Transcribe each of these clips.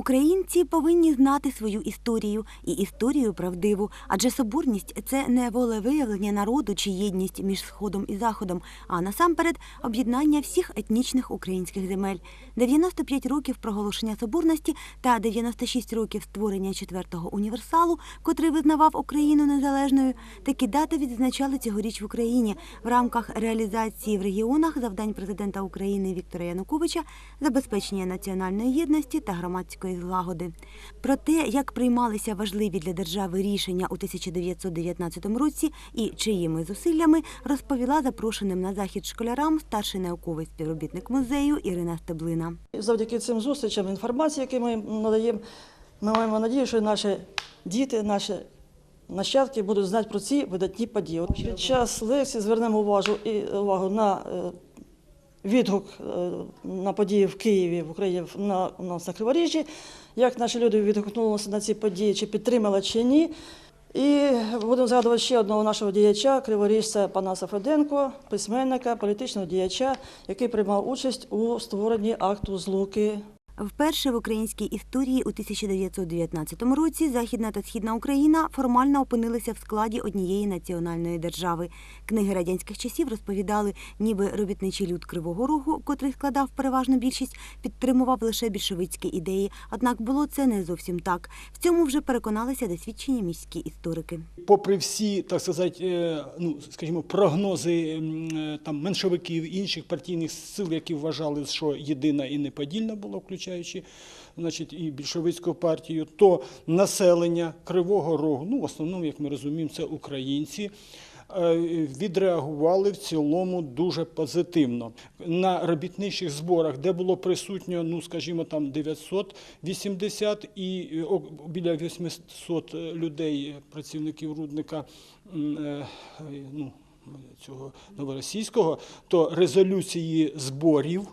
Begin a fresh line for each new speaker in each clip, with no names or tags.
Українці повинні знати свою історію і історію правдиву, адже соборність це не волевиявлення народу чи єдність між сходом і заходом, а насамперед об'єднання всіх етнічних українських земель. 95 років проголошення соборності та 96 років створення четвертого універсалу, котрий визнавав Україну незалежною. Такі дати відзначали цьогоріч в Україні в рамках реалізації в регіонах завдань президента України Віктора Януковича, забезпечення національної єдності та громадської злагоди. Про те, як приймалися важливі для держави рішення у 1919 році і чиїми зусиллями, розповіла запрошеним на захід школярам старший науковий співробітник музею Ірина Стеблина.
Завдяки цим зустрічам інформації, які ми надаємо, ми маємо надію, що наші діти, наші нащадки будуть знати про ці видатні події. Під час лекції звернемо увагу, і, увагу на е, відгук е, на події в Києві, в Україні, на, у нас на Криворіжжі, як наші люди відгукнулися на ці події, чи підтримали, чи ні. І будемо згадувати ще одного нашого діяча, криворіжця Панаса Феденко, письменника, політичного діяча, який приймав участь у створенні акту злуки
Вперше в українській історії у 1919 році Західна та Східна Україна формально опинилися в складі однієї національної держави. Книги радянських часів розповідали, ніби робітничий люд Кривого Рогу, котрий складав переважну більшість, підтримував лише більшовицькі ідеї. Однак було це не зовсім так. В цьому вже переконалися досвідчені міські історики.
попри всі, так сказати, е, ну скажімо, прогнози е, там меншовиків інших партійних сил, які вважали, що єдина і неподільна була, включаючи значить, і більшовицьку партію, то населення Кривого Рогу, ну в основному, як ми розуміємо, це українці. е, Відреагували в цілому дуже позитивно на робітничих зборах, де було присутньо, ну скажімо, там 980 і е, біля 800 людей, працівників рудника е, ну, цього новоросійського, то резолюції зборів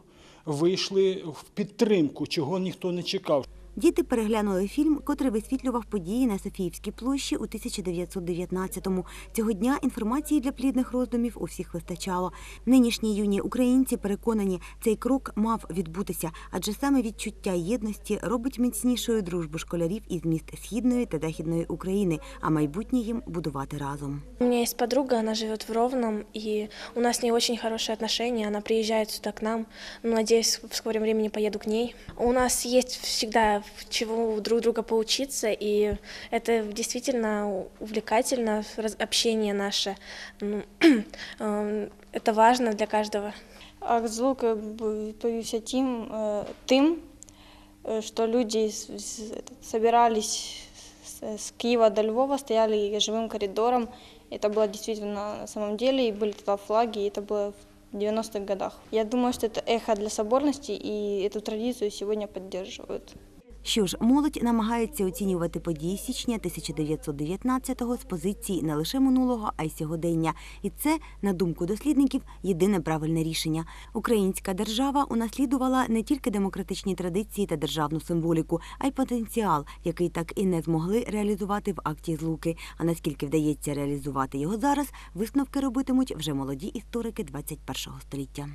вийшли в підтримку, чого ніхто не чекав.
Діти переглянули фільм, котрий висвітлював події на Софіївській площі у 1919-му. Цього дня інформації для плідних роздумів у всіх вистачало. Нинішні юні українці переконані, цей крок мав відбутися, адже саме відчуття єдності робить міцнішою дружбу школярів із міст східної та західної України, а майбутнє їм будувати разом.
У меня есть подруга, она живет в Ровном, и у нас с ней очень хорошие отношения. Она приезжает сюда к нам. Ну, Надеюсь, в скором времени поеду к ней. У нас есть всегда чего друг друга поучиться, и это действительно увлекательно, общение наше. Ну, эм, Это важно для каждого.
Злуки якби, відповівся тим, е, тим, е, що люди собирались с Киева до Львова, стояли живым коридором. Это было действительно на самом деле, и были тогда флаги, и это было в 90-х годах. Я думаю, что это эхо для соборности, и эту традицию сегодня поддерживают.
Що ж, молодь намагається оцінювати події січня 1919-го з позиції не лише минулого, а й сьогодення. І це, на думку дослідників, єдине правильне рішення. Українська держава унаслідувала не тільки демократичні традиції та державну символіку, а й потенціал, який так і не змогли реалізувати в акті злуки. А наскільки вдається реалізувати його зараз, висновки робитимуть вже молоді історики 21-го століття.